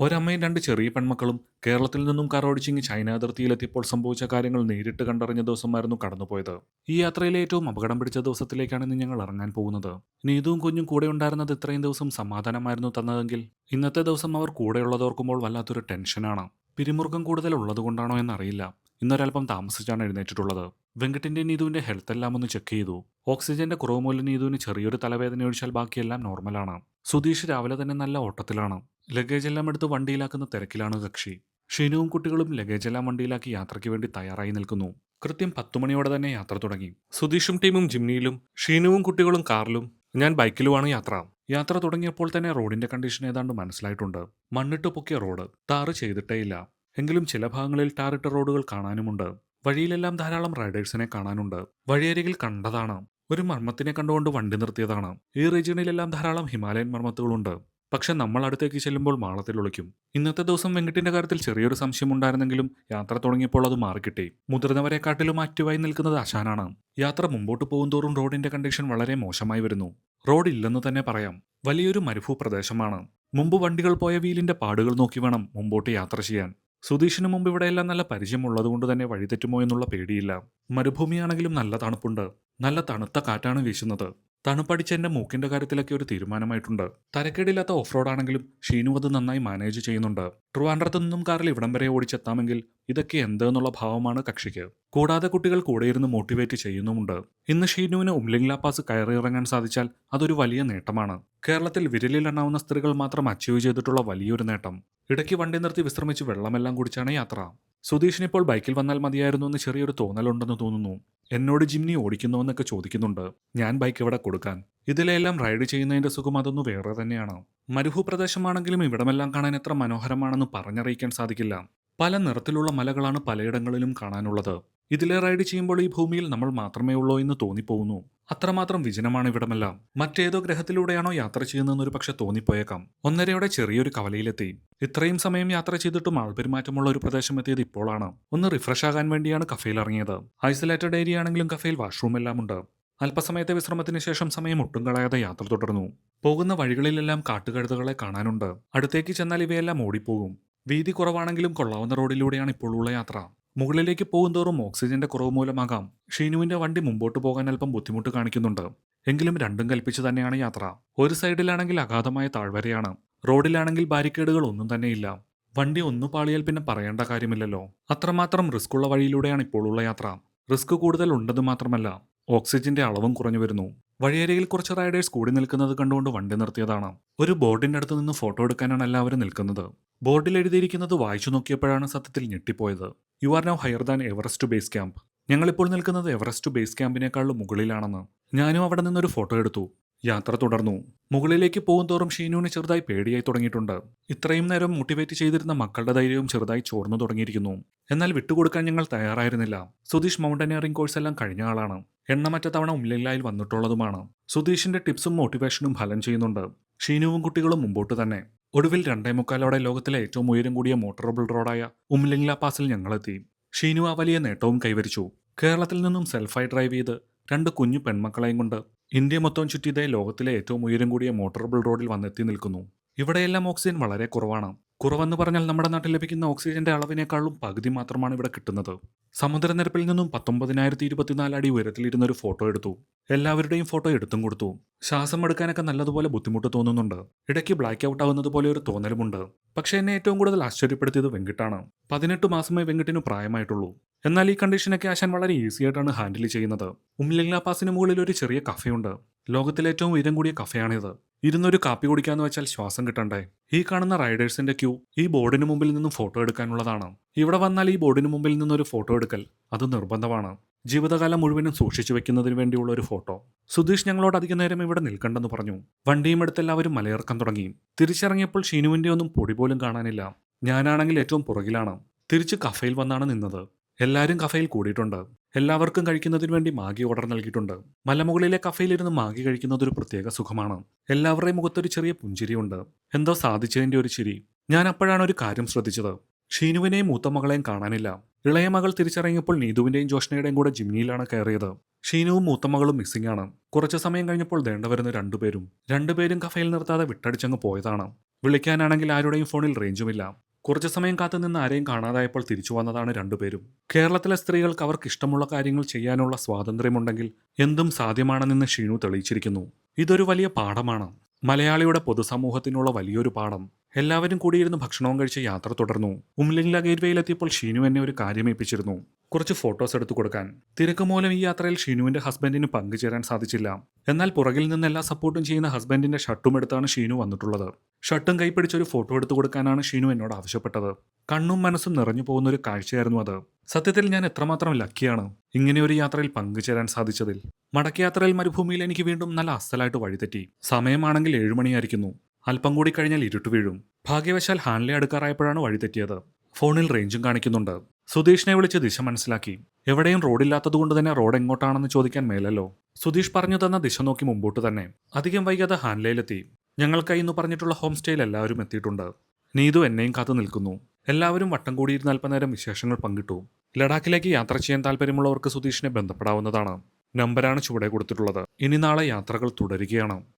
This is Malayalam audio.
ഒരമ്മയും രണ്ട് ചെറിയ പെൺമക്കളും കേരളത്തിൽ നിന്നും കാറോടിച്ചിങ്ങി ചൈന അതിർത്തിയിലെത്തിയപ്പോൾ സംഭവിച്ച കാര്യങ്ങൾ നേരിട്ട് കണ്ടറിഞ്ഞ ദിവസമായിരുന്നു കടന്നുപോയത്. ഈ യാത്രയിലെ ഏറ്റവും അപകടം പിടിച്ച ദിവസത്തിലേക്കാണ് ഇന്ന് ഞങ്ങൾ ഇറങ്ങാൻ പോകുന്നത്. നീതുവും കുഞ്ഞും കൂടെ ഉണ്ടായിരുന്നത് ഇത്രയും ദിവസം സമാധാനമായിരുന്നു തന്നതെങ്കിൽ ഇന്നത്തെ ദിവസം അവർ കൂടെയുള്ളത് ഓർക്കുമ്പോൾ വല്ലാത്തൊരു ടെൻഷനാണ്. പിരിമുറുക്കം കൂടുതൽ ഉള്ളതുകൊണ്ടാണോ എന്നറിയില്ല. ഇന്നൊരൽപ്പം താമസിച്ചാണ് എഴുന്നേറ്റിട്ടുള്ളത്. വെങ്കട്ടിന്റെ നീതുവിന്റെ ഹെൽത്ത് എല്ലാം ഒന്ന് ചെക്ക് ചെയ്തു. ഓക്സിജന്റെ കുറവ് മൂലം നീതുവിന് ചെറിയൊരു തലവേദന ഒഴിച്ചാൽ ബാക്കിയെല്ലാം നോർമലാണ്. സുധീഷ് രാവിലെ തന്നെ നല്ല ഓട്ടത്തിലാണ്. ലഗേജ് എല്ലാം എടുത്ത് വണ്ടിയിലാക്കുന്ന തിരക്കിലാണ് കക്ഷി ഷിനുവും കുട്ടികളും ലഗേജ് എല്ലാം വണ്ടിയിലാക്കി യാത്രയ്ക്ക് വേണ്ടി തയ്യാറായി നിൽക്കുന്നു. കൃത്യം പത്തുമണിയോടെ തന്നെ യാത്ര തുടങ്ങി. സുധീഷും ടീമും ജിംനിയിലും ഷീനുവും കുട്ടികളും കാറിലും ഞാൻ ബൈക്കിലുമാണ് യാത്ര. യാത്ര തുടങ്ങിയപ്പോൾ തന്നെ റോഡിന്റെ കണ്ടീഷൻ ഏതാണ്ട് മനസ്സിലായിട്ടുണ്ട്. മണ്ണിട്ട് പൊക്കിയ റോഡ് ടാറ് ചെയ്തിട്ടേയില്ല. എങ്കിലും ചില ഭാഗങ്ങളിൽ ടാറിട്ട റോഡുകൾ കാണാനുമുണ്ട്. വഴിയിലെല്ലാം ധാരാളം റൈഡേഴ്സിനെ കാണാനുണ്ട്. വഴിയരികിൽ കണ്ടതാണ്. ഒരു മർമ്മത്തിനെ കണ്ടുകൊണ്ട് വണ്ടി നിർത്തിയതാണ്. ഈ റീജിയണിലെല്ലാം ധാരാളം ഹിമാലയൻ മർമ്മത്തുകളുണ്ട്. പക്ഷെ നമ്മൾ അടുത്തേക്ക് ചെല്ലുമ്പോൾ മാളത്തിൽ ഒളിക്കും. ഇന്നത്തെ ദിവസം വെങ്കിട്ടിന്റെ കാര്യത്തിൽ ചെറിയൊരു സംശയം ഉണ്ടായിരുന്നെങ്കിലും യാത്ര തുടങ്ങിയപ്പോൾ അത് മാറിക്കിട്ടി. മുതിർന്നവരെക്കാട്ടിലും ആക്റ്റീവായി നിൽക്കുന്നത് അശാനാണ് യാത്ര മുമ്പോട്ട് പോകുന്തോറും റോഡിന്റെ കണ്ടീഷൻ വളരെ മോശമായി വരുന്നു. റോഡ് ഇല്ലെന്ന് തന്നെ പറയാം. വലിയൊരു മരുഭൂ പ്രദേശമാണ് മുമ്പ് വണ്ടികൾ പോയ വീലിന്റെ പാടുകൾ നോക്കി വേണം മുമ്പോട്ട് യാത്ര ചെയ്യാൻ. സുധീഷിന് മുമ്പ് ഇവിടെയെല്ലാം നല്ല പരിചയമുള്ളതുകൊണ്ട് തന്നെ വഴിതെറ്റുമോ എന്നുള്ള പേടിയില്ല. മരുഭൂമിയാണെങ്കിലും നല്ല തണുപ്പുണ്ട്. നല്ല തണുത്ത കാറ്റാണ് വീശുന്നത്. തണുപ്പടിച്ച എന്റെ മൂക്കിന്റെ കാര്യത്തിലൊക്കെ ഒരു തീരുമാനമായിട്ടുണ്ട്. തരക്കേടില്ലാത്ത ഓഫ് റോഡ് ആണെങ്കിലും ഷീനു അത് നന്നായി മാനേജ് ചെയ്യുന്നുണ്ട്. ട്രിവാൻഡ്രത്ത് നിന്നും കാറിൽ ഇവിടം വരെ ഓടിച്ചെത്താമെങ്കിൽ ഇതൊക്കെ എന്തെന്നുള്ള ഭാവമാണ് കക്ഷിക്ക്. കൂടാതെ കുട്ടികൾ കൂടെ ഇരുന്ന് മോട്ടിവേറ്റ് ചെയ്യുന്നുമുണ്ട്. ഇന്ന് ഷീനുവിന് ഉംലിംഗ്ല പാസ് കയറിയിറങ്ങാൻ സാധിച്ചാൽ അതൊരു വലിയ നേട്ടമാണ്. കേരളത്തിൽ വിരലിലെണ്ണാവുന്ന സ്ത്രീകൾ മാത്രം അച്ചീവ് ചെയ്തിട്ടുള്ള വലിയൊരു നേട്ടം. ഇടയ്ക്ക് വണ്ടി നിർത്തി വിശ്രമിച്ച് വെള്ളമെല്ലാം കുടിച്ചാണ് യാത്ര. സുധീഷിനിപ്പോൾ ബൈക്കിൽ വന്നാൽ മതിയായിരുന്നു എന്ന് ചെറിയൊരു തോന്നലുണ്ടെന്ന് തോന്നുന്നു. എന്നോട് ജിംനി ഓടിക്കുന്നുവെന്നൊക്കെ ചോദിക്കുന്നുണ്ട്. ഞാൻ ബൈക്ക് ഇവിടെ കൊടുക്കാൻ? ഇതിലെല്ലാം റൈഡ് ചെയ്യുന്നതിന്റെ സുഖം അതൊന്നു വേറെ തന്നെയാണ്. മരുഭൂ പ്രദേശമാണെങ്കിലും ഇവിടമെല്ലാം കാണാൻ എത്ര മനോഹരമാണെന്ന് പറഞ്ഞറിയിക്കാൻ സാധിക്കില്ല. പല നിറത്തിലുള്ള മലകളാണ് പലയിടങ്ങളിലും കാണാനുള്ളത്. ഇതിലെ റൈഡ് ചെയ്യുമ്പോൾ ഈ ഭൂമിയിൽ നമ്മൾ മാത്രമേ ഉള്ളൂ എന്ന് തോന്നിപ്പോകുന്നു. അത്രമാത്രം വിജനമാണ് ഇവിടമെല്ലാം. മറ്റേതോ ഗ്രഹത്തിലൂടെയാണോ യാത്ര ചെയ്യുന്നതെന്ന് ഒരു പക്ഷെ തോന്നിപ്പോയേക്കാം. ഒന്നരയുടെ ചെറിയൊരു കവലയിലെത്തി. ഇത്രയും സമയം യാത്ര ചെയ്തിട്ടും ആൾപെരുമാറ്റമുള്ള ഒരു പ്രദേശം എത്തിയത് ഇപ്പോഴാണ്. ഒന്ന് റിഫ്രഷ് ആകാൻ വേണ്ടിയാണ് കഫയിൽ ഇറങ്ങിയത്. ഐസൊലേറ്റഡ് ഏരിയ ആണെങ്കിലും കഫയിൽ വാഷ്റൂം എല്ലാം ഉണ്ട്. അല്പസമയത്തെ വിശ്രമത്തിന് ശേഷം സമയം ഒട്ടും കളയാതെ യാത്ര തുടർന്നു. പോകുന്ന വഴികളിലെല്ലാം കാട്ടുകഴുതകളെ കാണാനുണ്ട്. അടുത്തേക്ക് ചെന്നാൽ ഇവയെല്ലാം ഓടിപ്പോകും. വീതി കുറവാണെങ്കിലും കൊള്ളാവുന്ന റോഡിലൂടെയാണ് ഇപ്പോഴുള്ള യാത്ര. മുകളിലേക്ക് പോകുന്തോറും ഓക്സിജന്റെ കുറവ് മൂലമാകാം. ഷീനുവിന്റെ വണ്ടി മുമ്പോട്ട് പോകാൻ അല്പം ബുദ്ധിമുട്ട് കാണിക്കുന്നുണ്ട്. എങ്കിലും രണ്ടും കൽപ്പിച്ച് തന്നെയാണ് യാത്ര. ഒരു സൈഡിലാണെങ്കിൽ അഗാധമായ താഴ്വരയാണ്. റോഡിലാണെങ്കിൽ ബാരിക്കേഡുകൾ ഒന്നും തന്നെയില്ല. വണ്ടി ഒന്നു പാളിയാൽ പിന്നെ പറയേണ്ട കാര്യമില്ലല്ലോ. അത്രമാത്രം റിസ്ക് ഉള്ള വഴിയിലൂടെയാണ് ഇപ്പോഴുള്ള യാത്ര. റിസ്ക് കൂടുതൽ ഉണ്ടെന്ന് മാത്രമല്ല ഓക്സിജന്റെ അളവും കുറഞ്ഞു വരുന്നു. വഴിയരികിൽ കുറച്ച് റൈഡേഴ്സ് കൂടി നിൽക്കുന്നത് കണ്ടുകൊണ്ട് വണ്ടി നിർത്തിയതാണ്. ഒരു ബോർഡിന്റെ അടുത്ത് നിന്ന് ഫോട്ടോ എടുക്കാനാണ് എല്ലാവരും നിൽക്കുന്നത്. ബോർഡിൽ എഴുതിയിരിക്കുന്നത് വായിച്ചു നോക്കിയപ്പോഴാണ് സത്യത്തിൽ ഞെട്ടിപ്പോയത്. You are now higher than Everest base camp ഞങ്ങളിപ്പോൾ നിൽക്കുന്നത് എവറസ്റ്റ് ബേസ് ക്യാമ്പിനേക്കാളും മുകളിലാണെന്ന്. ഞാനും അവിടെ നിന്നൊരു ഫോട്ടോ എടുത്തു. യാത്ര തുടർന്നു. മുകളിലേക്ക് പോകും തോറും ഷീനുവിന് ചെറുതായി പേടിയായി തുടങ്ങിയിട്ടുണ്ട്. ഇത്രയും നേരം മോട്ടിവേറ്റ് ചെയ്തിരുന്ന മക്കളുടെ ധൈര്യവും ചെറുതായി ചോർന്നു തുടങ്ങിയിരിക്കുന്നു. എന്നാൽ വിട്ടുകൊടുക്കാൻ ഞങ്ങൾ തയ്യാറായിരുന്നില്ല. സുധീഷ് മൗണ്ടനിയറിംഗ് കോഴ്സ് എല്ലാം കഴിഞ്ഞ ആളാണ്. എണ്ണമറ്റ തവണ ഉമ്ലില്ലായിൽ വന്നിട്ടുള്ളതുമാണ്. സുധീഷിന്റെ ടിപ്സും മോട്ടിവേഷനും ഫലം ചെയ്യുന്നുണ്ട്. ഷീനുവും കുട്ടികളും മുമ്പോട്ട് തന്നെ. ഒടുവിൽ രണ്ടേ മുക്കാലോടെ ലോകത്തിലെ ഏറ്റവും ഉയരം കൂടിയ മോട്ടറബിൾ റോഡായ ഉംലിംഗ്ല പാസിൽ ഞങ്ങളെത്തി. ഷീനു ആ വലിയ നേട്ടവും കൈവരിച്ചു. കേരളത്തിൽ നിന്നും സെൽഫായി ഡ്രൈവ് ചെയ്ത് രണ്ട് കുഞ്ഞു പെൺമക്കളെയും കൊണ്ട് ഇന്ത്യ മൊത്തം ചുറ്റിയതേ ലോകത്തിലെ ഏറ്റവും ഉയരം കൂടിയ മോട്ടറബിൾ റോഡിൽ വന്നെത്തി നിൽക്കുന്നു. ഇവിടെയെല്ലാം ഓക്സിജൻ വളരെ കുറവാണ്. കുറവെന്ന് പറഞ്ഞാൽ നമ്മുടെ നാട്ടിൽ ലഭിക്കുന്ന ഓക്സിജന്റെ അളവിനേക്കാളും പകുതി മാത്രമാണ് ഇവിടെ കിട്ടുന്നത്. സമുദ്രനിരപ്പിൽ നിന്നും പത്തൊമ്പതിനായിരത്തി ഇരുപത്തിനാല് അടി ഉയരത്തിലിരുന്ന ഒരു ഫോട്ടോ എടുത്തു. എല്ലാവരുടെയും ഫോട്ടോ എടുത്തും കൊടുത്തു. ശ്വാസം എടുക്കാനൊക്കെ നല്ലതുപോലെ ബുദ്ധിമുട്ട് തോന്നുന്നുണ്ട്. ഇടയ്ക്ക് ബ്ലാക്ക് ഔട്ട് ആവുന്നത് പോലെ ഒരു തോന്നലുമുണ്ട്. പക്ഷെ എന്നെ ഏറ്റവും കൂടുതൽ ആശ്ചര്യപ്പെടുത്തിയത് വെങ്കിട്ടാണ്. പതിനെട്ട് മാസമേ വെങ്കിട്ടിന് പ്രായമായിട്ടുള്ളൂ. എന്നാൽ ഈ കണ്ടീഷനൊക്കെ ആശാൻ വളരെ ഈസി ആയിട്ടാണ് ഹാൻഡിൽ ചെയ്യുന്നത്. ഉംലിംഗ്ല പാസിന് മുകളിൽ ഒരു ചെറിയ കഫയുണ്ട്. ലോകത്തിലെ ഏറ്റവും ഉയരം കൂടിയ കഫയാണിത്. ഇരുന്നൊരു കാപ്പി കുടിക്കാന്ന് വെച്ചാൽ ശ്വാസം കിട്ടണ്ടേ? ഈ കാണുന്ന റൈഡേഴ്സിന്റെ ക്യൂ ഈ ബോർഡിന് മുമ്പിൽ നിന്നും ഫോട്ടോ എടുക്കാനുള്ളതാണ്. ഇവിടെ വന്നാൽ ഈ ബോർഡിന് മുമ്പിൽ നിന്നൊരു ഫോട്ടോ എടുക്കൽ അത് നിർബന്ധമാണ്. ജീവിതകാലം മുഴുവനും സൂക്ഷിച്ചു വെക്കുന്നതിന് വേണ്ടിയുള്ള ഒരു ഫോട്ടോ സുധീഷ് ഞങ്ങളോട് അധിക നേരം ഇവിടെ നിൽക്കണ്ടെന്ന് പറഞ്ഞു. വണ്ടിയും എടുത്ത് എല്ലാവരും മലയിറക്കം തുടങ്ങി. തിരിച്ചിറങ്ങിയപ്പോൾ ഷീനുവിന്റെ ഒന്നും പൊടി പോലും കാണാനില്ല. ഞാനാണെങ്കിൽ ഏറ്റവും പുറകിലാണ്. തിരിച്ച് കഫയിൽ വന്നാണ് നിന്നത്. എല്ലാവരും കഫയിൽ കൂടിയിട്ടുണ്ട്. എല്ലാവർക്കും കഴിക്കുന്നതിന് വേണ്ടി മാഗി ഓർഡർ നൽകിയിട്ടുണ്ട്. മലമുകളിലെ കഫയിലിരുന്ന് മാഗി കഴിക്കുന്നത് ഒരു പ്രത്യേക സുഖമാണ്. എല്ലാവരുടെയും മുഖത്തൊരു ചെറിയ പുഞ്ചിരിയുണ്ട്. എന്തോ സാധിച്ചതിന്റെ ഒരു ചിരി. ഞാൻ അപ്പോഴാണ് ഒരു കാര്യം ശ്രദ്ധിച്ചത്. ഷീനുവിനെയും മൂത്ത മകളെയും കാണാനില്ല. ഇളയ മകൾ തിരിച്ചറിയപ്പോൾ നീതുവിന്റെയും ജോഷ്നയുടെയും കൂടെ ജിമ്മിയിലാണ് കയറിയത്. ഷീനുവും മൂത്ത മകളും മിസ്സിംഗ് ആണ്. കുറച്ചു സമയം കഴിഞ്ഞപ്പോൾ ദേണ്ട വരുന്ന രണ്ടുപേരും രണ്ടുപേരും കഫയിൽ നിർത്താതെ വിട്ടടിച്ചങ്ങ് പോയതാണ്. വിളിക്കാനാണെങ്കിൽ ആരുടെയും ഫോണിൽ റേഞ്ചുമില്ല കുറച്ചു സമയം കാത്തുനിന്ന് ആരെയും കാണാതായപ്പോൾ തിരിച്ചു വന്നതാണ് രണ്ടുപേരും കേരളത്തിലെ സ്ത്രീകൾക്ക് അവർക്ക് ഇഷ്ടമുള്ള കാര്യങ്ങൾ ചെയ്യാനുള്ള സ്വാതന്ത്ര്യമുണ്ടെങ്കിൽ എന്തും സാധ്യമാണെന്ന് ഷീനു തെളിയിച്ചിരിക്കുന്നു. ഇതൊരു വലിയ പാഠമാണ്. മലയാളിയുടെ പൊതുസമൂഹത്തിനുള്ള വലിയൊരു പാഠം. എല്ലാവരും കൂടിയിരുന്ന് ഭക്ഷണവും കഴിച്ച് യാത്ര തുടർന്നു. ഉംലിംഗ്ല ഗേറ്റ്വേയിലെത്തിയപ്പോൾ ഷീനു എന്നെ ഒരു കാര്യം ഏൽപ്പിച്ചിരുന്നു. കുറച്ച് ഫോട്ടോസ് എടുത്തു കൊടുക്കാൻ. തിരക്ക് മൂലം ഈ യാത്രയിൽ ഷീനുവിന്റെ ഹസ്ബൻഡിന് പങ്കുചേരാൻ സാധിച്ചില്ല. എന്നാൽ പുറകിൽ നിന്ന് എല്ലാ സപ്പോർട്ടും ചെയ്യുന്ന ഹസ്ബൻഡിന്റെ ഷർട്ടും എടുത്താണ് ഷീനു വന്നിട്ടുള്ളത്. ഷർട്ടും കൈപ്പിടിച്ചൊരു ഫോട്ടോ എടുത്തു കൊടുക്കാനാണ് ഷീനു എന്നോട് ആവശ്യപ്പെട്ടത്. കണ്ണും മനസ്സും നിറഞ്ഞു പോകുന്ന ഒരു കാഴ്ചയായിരുന്നു അത്. സത്യത്തിൽ ഞാൻ എത്രമാത്രം ലക്കിയാണ് ഇങ്ങനെ ഒരു യാത്രയിൽ പങ്കുചേരാൻ സാധിച്ചതിൽ. മടക്കയാത്രയിൽ മരുഭൂമിയിൽ എനിക്ക് വീണ്ടും നല്ല അസ്സലായിട്ട് വഴിതെറ്റി. സമയമാണെങ്കിൽ ഏഴുമണിയായിരിക്കുന്നു അല്പം കൂടി കഴിഞ്ഞാൽ ഇരുട്ട് വീഴും. ഭാഗ്യവശാൽ ഹാൻലെ അടുക്കാറായപ്പോഴാണ് വഴിതെറ്റിയത്. ഫോണിൽ റേഞ്ചും കാണിക്കുന്നുണ്ട്. സുധീഷിനെ വിളിച്ച് ദിശ മനസ്സിലാക്കി. എവിടെയും റോഡില്ലാത്തതുകൊണ്ട് തന്നെ റോഡ് എങ്ങോട്ടാണെന്ന് ചോദിക്കാൻ മേലല്ലോ. സുധീഷ് പറഞ്ഞു തന്ന ദിശ നോക്കി മുമ്പോട്ട് തന്നെ. അധികം വൈകാതെ ഹാൻലയിലെത്തി ഞങ്ങൾക്കായി എന്ന് പറഞ്ഞിട്ടുള്ള ഹോം സ്റ്റേയിൽ എല്ലാവരും എത്തിയിട്ടുണ്ട്. നീതു എന്നെയും കാത്തു നിൽക്കുന്നു. എല്ലാവരും വട്ടം കൂടിയിരുന്ന് അല്പനേരം വിശേഷങ്ങൾ പങ്കിട്ടു. ലഡാക്കിലേക്ക് യാത്ര ചെയ്യാൻ താല്പര്യമുള്ളവർക്ക് സുധീഷിനെ ബന്ധപ്പെടാവുന്നതാണ്. നമ്പരാണ് ചുവടെ കൊടുത്തിട്ടുള്ളത്. ഇനി നാളെ യാത്രകൾ തുടരുകയാണ്.